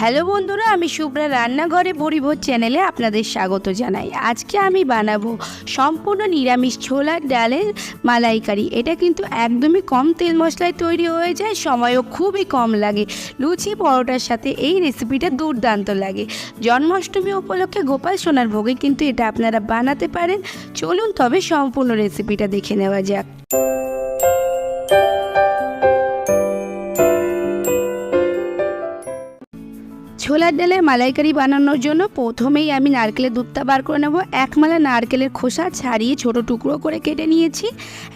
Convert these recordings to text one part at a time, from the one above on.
Hello বন্ধুরা, আমি শুভ্রা রান্নাঘরে পরিভোজ চ্যানেলে আপনাদের স্বাগত জানাই। আজকে আমি বানাবো সম্পূর্ণ নিরামিষ ছোলার ডালের মালাইকারি। এটা কিন্তু একদমই কম তেল মশলায় তৈরি হয়ে যায়, সময়ও খুবই কম লাগে। লুচি, পরোটার সাথে এই রেসিপিটা দুর্দান্ত লাগে। জন্মাষ্টমী উপলক্ষে গোপাল সোনার ভোগে কিন্তু এটা আপনারা বানাতে পারেন। চলুন তবে সম্পূর্ণ রেসিপিটা দেখে নেওয়া যাক। ছোলার ডালের মালাইকারি বানানোর জন্য প্রথমেই আমি নারকেলের দুধটা বার করে নেব। এক মালা নারকেলের খোসা ছাড়িয়ে ছোট টুকরো করে কেটে নিয়েছি।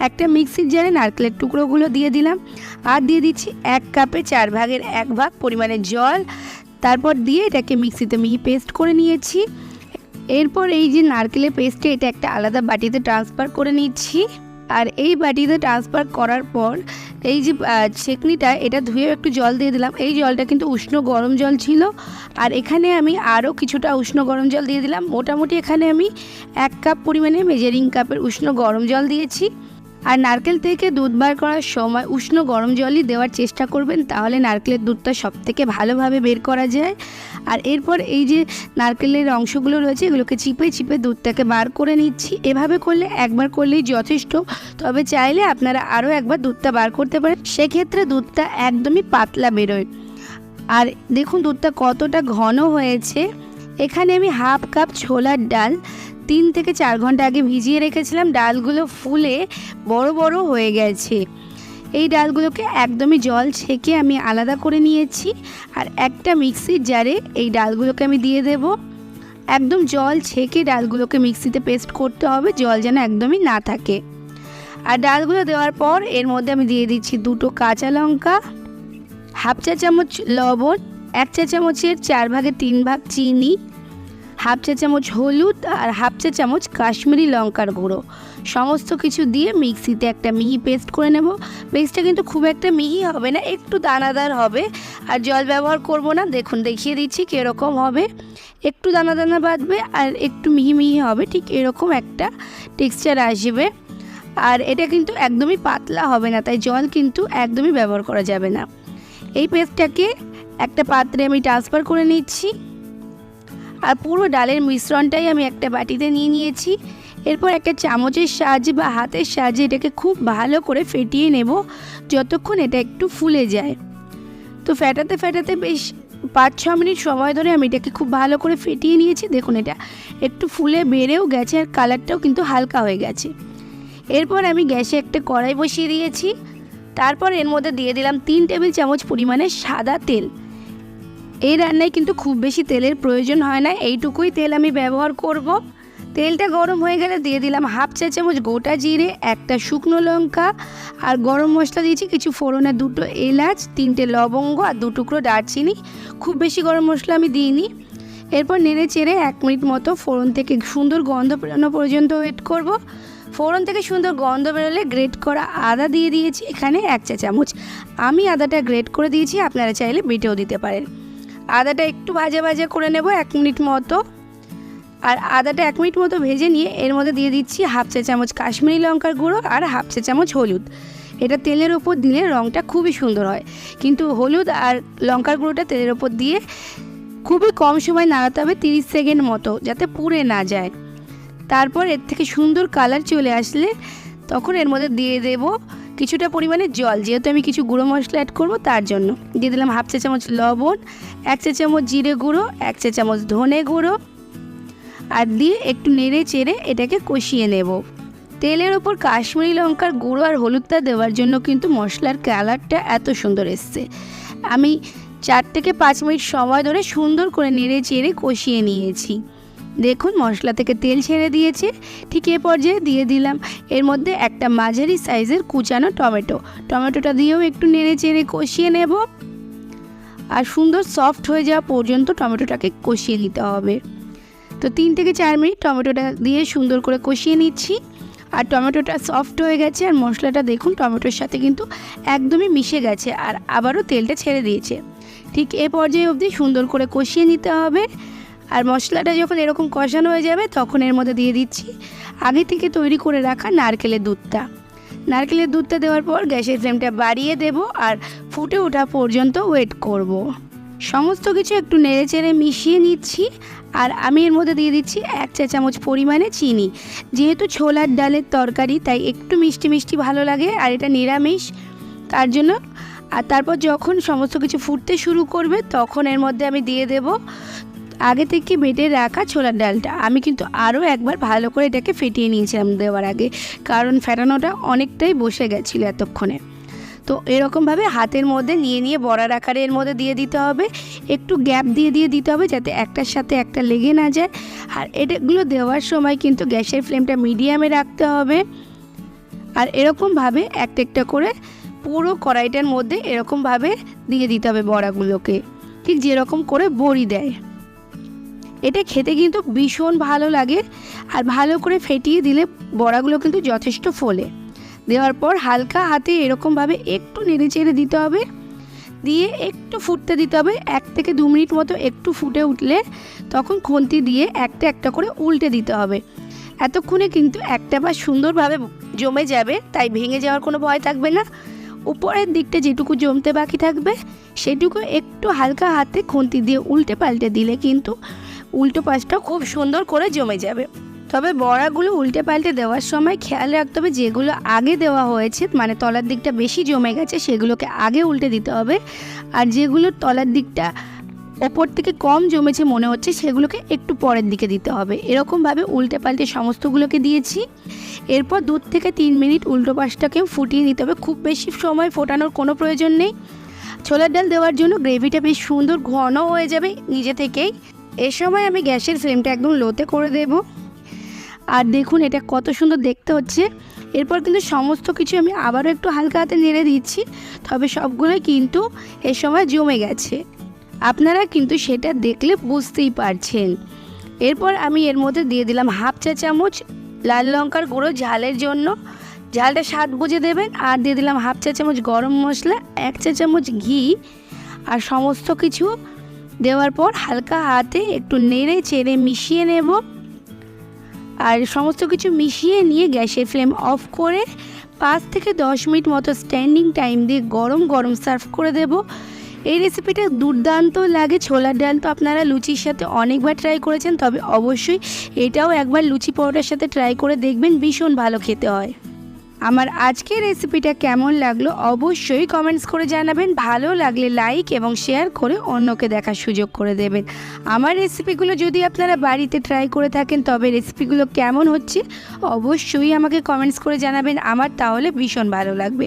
একটা মিক্সির জারে নারকেলের টুকরোগুলো দিয়ে দিলাম। আর দিয়ে দিচ্ছি এক কাপে চার ভাগের এক ভাগ পরিমাণে জল। তারপর দিয়ে এটাকে মিক্সিতে মিহি পেস্ট করে নিয়েছি। এরপর এই যে নারকেলের পেস্টে এটা একটা আলাদা বাটিতে ট্রান্সফার করে নিচ্ছি। আর এই বাটিতে ট্রান্সফার করার পর এই যে ছেকনিটা, এটা ধুয়ে একটু জল দিয়ে দিলাম। এই জলটা কিন্তু উষ্ণ গরম জল ছিল। আর এখানে আমি আরও কিছুটা উষ্ণ গরম জল দিয়ে দিলাম। মোটামুটি এখানে আমি এক কাপ পরিমাণে মেজারিং কাপের উষ্ণ গরম জল দিয়েছি। আর নারকেল থেকে দুধ বার করার সময় উষ্ণ গরম জলই দেওয়ার চেষ্টা করবেন, তাহলে নারকেলের দুধটা সব থেকে ভালোভাবে বের করা যায়। আর এরপর এই যে নারকেলের অংশগুলো রয়েছে, এগুলোকে চিপে চিপে দুধটাকে বার করে নিচ্ছি। এভাবে করলে একবার করলেই যথেষ্ট, তবে চাইলে আপনারা আরও একবার দুধটা বার করতে পারেন। সেক্ষেত্রে দুধটা একদমই পাতলা বেরোয়। আর দেখুন দুধটা কতটা ঘন হয়েছে। এখানে আমি হাফ কাপ ছোলার ডাল তিন থেকে চার ঘণ্টা আগে ভিজিয়ে রেখেছিলাম। ডালগুলো ফুলে বড় বড় হয়ে গেছে। এই ডালগুলোকে একদমই জল ছেঁকে আমি আলাদা করে নিয়েছি আর একটা মিক্সির জারে এই ডালগুলোকে আমি দিয়ে দেব। একদম জল ছেঁকে ডালগুলোকে মিক্সিতে পেস্ট করতে হবে, জল যেন একদমই না থাকে। আর ডালগুলো দেওয়ার পর এর মধ্যে আমি দিয়ে দিচ্ছি দুটো কাঁচা লঙ্কা, হাফ চা চামচ লবণ এক চা চামচের চার ভাগের তিন ভাগ চিনি, হাফ চা চামচ হলুদ আর হাফ চা চামচ কাশ্মীরি লঙ্কার গুঁড়ো। সমস্ত কিছু দিয়ে মিক্সিতে একটা মিহি পেস্ট করে নেব। পেস্টটা কিন্তু খুব একটা মিহি হবে না, একটু দানাদার হবে। আর জল ব্যবহার করব না, দেখুন দেখিয়ে দিচ্ছি কীরকম হবে। একটু দানা দানা বাঁধবে আর একটু মিহি মিহি হবে, ঠিক এরকম একটা টেক্সচার আসবে। আর এটা কিন্তু একদমই পাতলা হবে না, তাই জল কিন্তু একদমই ব্যবহার করা যাবে না। এই পেস্টটাকে একটা পাত্রে আমি ট্রান্সফার করে নিচ্ছি। আর পুরো ডালের মিশ্রণটাই আমি একটা বাটিতে নিয়ে নিয়েছি। এরপর একটা চামচের সাহায্যে বা হাতের সাহায্যে এটাকে খুব ভালো করে ফেটিয়ে নেব, যতক্ষণ এটা একটু ফুলে যায়। তো ফেটাতে ফেটাতে বেশ পাঁচ ছ মিনিট সময় ধরে আমি এটাকে খুব ভালো করে ফেটিয়ে নিয়েছি। দেখুন এটা একটু ফুলে বেড়েও গেছে আর কালারটাও কিন্তু হালকা হয়ে গেছে। এরপর আমি গ্যাসে একটা কড়াই বসিয়ে দিয়েছি। তারপর এর মধ্যে দিয়ে দিলাম তিন টেবিল চামচ পরিমাণে সাদা তেল। এই রান্নায় কিন্তু খুব বেশি তেলের প্রয়োজন হয় না। এইটুকুই তেল আমি ব্যবহার করব। তেলটা গরম হয়ে গেলে দিয়ে দিলাম হাফ চা চামচ গোটা জিরে, একটা শুকনো লঙ্কা আর গরম মশলা দিয়েছি কিছু ফোড়নে দুটো এলাচ, তিনটে লবঙ্গ আর দু টুকরো দারচিনি। খুব বেশি গরম মশলা আমি দিইনি। এরপর নেড়ে চেড়ে এক মিনিট মতো ফোড়ন থেকে সুন্দর গন্ধ বেরোনো পর্যন্ত ওয়েট করব। ফোড়ন থেকে সুন্দর গন্ধ বেরোলে গ্রেট করা আদা দিয়ে দিয়েছি এখানে এক চা চামচ। আমি আদাটা গ্রেট করে দিয়েছি, আপনারা চাইলে বেটেও দিতে পারেন। আদাটা একটু ভাজা ভাজা করে নেব এক মিনিট মতো। আর আদাটা এক মিনিট মতো ভেজে নিয়ে এর মধ্যে দিয়ে দিচ্ছি হাফ চা চামচ কাশ্মীরি লঙ্কার গুঁড়ো আর হাফ চা চামচ হলুদ। এটা তেলের ওপর দিলে রঙটা খুবই সুন্দর হয়। কিন্তু হলুদ আর লঙ্কার গুঁড়োটা তেলের ওপর দিয়ে খুবই কম সময় নাড়াতে হবে তিরিশ সেকেন্ড মতো, যাতে পুড়ে না যায়। তারপর এর থেকে সুন্দর কালার চলে আসলে তখন এর মধ্যে দিয়ে দেব কিছুটা পরিমাণে জল, যেহেতু আমি কিছু গুঁড়ো মশলা অ্যাড করব, তার জন্য। দিয়ে দিলাম হাফ চা চামচ লবণ, এক চা চামচ জিরে গুঁড়ো, এক চা চামচ ধনে গুঁড়ো। আর দিয়ে একটু নেড়ে চেড়ে এটাকে কষিয়ে নেব। তেলের ওপর কাশ্মীরি লঙ্কার গুঁড়ো আর হলুদটা দেওয়ার জন্য কিন্তু মশলার কালারটা এত সুন্দর এসছে। আমি চার থেকে পাঁচ মিনিট সময় ধরে সুন্দর করে নেড়ে চেড়ে কষিয়ে নিয়েছি। দেখুন, মশলা থেকে তেল ছেড়ে দিয়েছে। ঠিক এ পর্যায়ে দিয়ে দিলাম। এর মধ্যে একটা মাঝারি সাইজের কুচানো টমেটো। টমেটোটা দিয়েও একটু নেড়ে চেড়ে কষিয়ে নেব। আর সুন্দর সফট হয়ে যাওয়া পর্যন্ত টমেটোটাকে কষিয়ে নিতে হবে। তো তিন থেকে চার মিনিট টমেটোটা দিয়ে সুন্দর করে কষিয়ে নিচ্ছি। আর টমেটোটা সফট হয়ে গেছে আর মশলাটা দেখুন, টমেটোর সাথে কিন্তু একদমই মিশে গেছে আর আবারও তেলটা ছেড়ে দিয়েছে। ঠিক এ পর্যায়ে অবধি সুন্দর করে কষিয়ে নিতে হবে। আর মশলাটা যখন এরকম কষানো হয়ে যাবে, তখন এর মধ্যে দিয়ে দিচ্ছি আগে থেকে তৈরি করে রাখা নারকেলের দুধটা। নারকেলের দুধটা দেওয়ার পর গ্যাসের ফ্লেমটা বাড়িয়ে দেব আর ফুটে ওঠা পর্যন্ত ওয়েট করব। সমস্ত কিছু একটু নেড়ে চেড়ে মিশিয়ে নিচ্ছি আর আমি এর মধ্যে দিয়ে দিচ্ছি এক চা চামচ পরিমাণে চিনি। যেহেতু ছোলার ডালের তরকারি, তাই একটু মিষ্টি মিষ্টি ভালো লাগে আর এটা নিরামিষ। তার জন্য, আর তারপর যখন সমস্ত কিছু ফুটতে শুরু করবে, তখন এর মধ্যে আমি দিয়ে দেব আগে থেকে বেটে রাখা ছোলার ডালটা। আমি কিন্তু আরও একবার ভালো করে এটাকে ফেটিয়ে নিয়েছিলাম দেওয়ার আগে, কারণ ফেটানোটা অনেকটাই বসে গেছিল এতক্ষণে। তো এরকমভাবে হাতের মধ্যে নিয়ে নিয়ে বড়ার আকারে এর মধ্যে দিয়ে দিতে হবে। একটু গ্যাপ দিয়ে দিয়ে দিতে হবে যাতে একটার সাথে একটা লেগে না যায়। আর এটাগুলো দেওয়ার সময় কিন্তু গ্যাসের ফ্লেমটা মিডিয়ামে রাখতে হবে। আর এরকমভাবে একটা একটা করে পুরো কড়াইটার মধ্যে এরকমভাবে দিয়ে দিতে হবে বড়াগুলোকে। ঠিক যেরকম করে বড়ি দেয়। এটা খেতে কিন্তু ভীষণ ভালো লাগে। আর ভালো করে ফেটিয়ে দিলে বড়াগুলো কিন্তু যথেষ্ট ফোলে। দেওয়ার পর হালকা হাতে এরকমভাবে একটু নেড়ে চেড়ে দিতে হবে। দিয়ে একটু ফুটতে দিতে হবে। এক থেকে দু মিনিট মতো একটু ফুটে উঠলে তখন খুন্তি দিয়ে একটা একটা করে উল্টে দিতে হবে। এতক্ষণে কিন্তু একটা বা সুন্দরভাবে জমে যাবে, তাই ভেঙে যাওয়ার কোনো ভয় থাকবে না। উপরের দিকটা যেটুকু জমতে বাকি থাকবে, সেটুকু একটু হালকা হাতে খুন্তি দিয়ে উল্টে পাল্টে দিলে কিন্তু উল্টো পাশটা খুব সুন্দর করে জমে যাবে। তবে বড়াগুলো উল্টে পাল্টে দেওয়ার সময় খেয়াল রাখতে হবে, যেগুলো আগে দেওয়া হয়েছে মানে তলার দিকটা বেশি জমে গেছে, সেগুলোকে আগে উল্টে দিতে হবে। আর যেগুলো তলার দিকটা ওপর থেকে কম জমেছে মনে হচ্ছে, সেগুলোকে একটু পরের দিকে দিতে হবে। এরকমভাবে উল্টে পাল্টে সমস্তগুলোকে দিয়েছি। এরপর দু থেকে তিন মিনিট উল্টো পাশটাকেও ফুটিয়ে নিতে হবে। খুব বেশি সময় ফোটানোর কোনো প্রয়োজন নেই। ছোলার ডাল দেওয়ার জন্য গ্রেভিটা বেশ সুন্দর ঘন হয়ে যাবে নিজে থেকেই। এ সময় আমি গ্যাসের ফ্লেমটা একদম লোতে করে দেব। আর দেখুন, এটা কত সুন্দর দেখতে হচ্ছে। এরপর কিন্তু সমস্ত কিছু আমি আবারও একটু হালকা হাতে নেড়ে দিচ্ছি, তবে সবগুলোই কিন্তু এ সময় জমে গেছে। আপনারা কিন্তু সেটা দেখলে বুঝতেই পারছেন। এরপর আমি এর মধ্যে দিয়ে দিলাম হাফ চা চামচ লাল লঙ্কার গুঁড়ো ঝালের জন্য। ঝালটা স্বাদ বুঝে দেবেন। আর দিয়ে দিলাম হাফ চা চামচ গরম মশলা, এক চা চামচ ঘি, আর সমস্ত কিছু দেওয়ার পর হালকা হাতে একটু নেড়ে চেড়ে মিশিয়ে নেব। আর সমস্ত কিছু মিশিয়ে নিয়ে গ্যাসের ফ্লেম অফ করে পাঁচ থেকে দশ মিনিট মতো স্ট্যান্ডিং টাইম দিয়ে গরম গরম সার্ভ করে দেব। এই রেসিপিটা দুর্দান্ত লাগে, ছোলার ডাল তো আপনারা লুচির সাথে অনেকবার ট্রাই করেছেন, তবে অবশ্যই এটাও একবার লুচি পরোটার সাথে ট্রাই করে দেখবেন, ভীষণ ভালো খেতে হয়। আমার আজকের রেসিপিটা কেমন লাগল অবশ্যই কমেন্টস করে জানাবেন। ভালো লাগলে লাইক এবং শেয়ার করে অন্যকে দেখার সুযোগ করে দেবেন। আমার রেসিপিগুলো যদি আপনারা বাড়িতে ট্রাই করে থাকেন, তবে রেসিপিগুলো কেমন হচ্ছে অবশ্যই আমাকে কমেন্টস করে জানাবেন। আমার তাহলে ভীষণ ভালো লাগবে।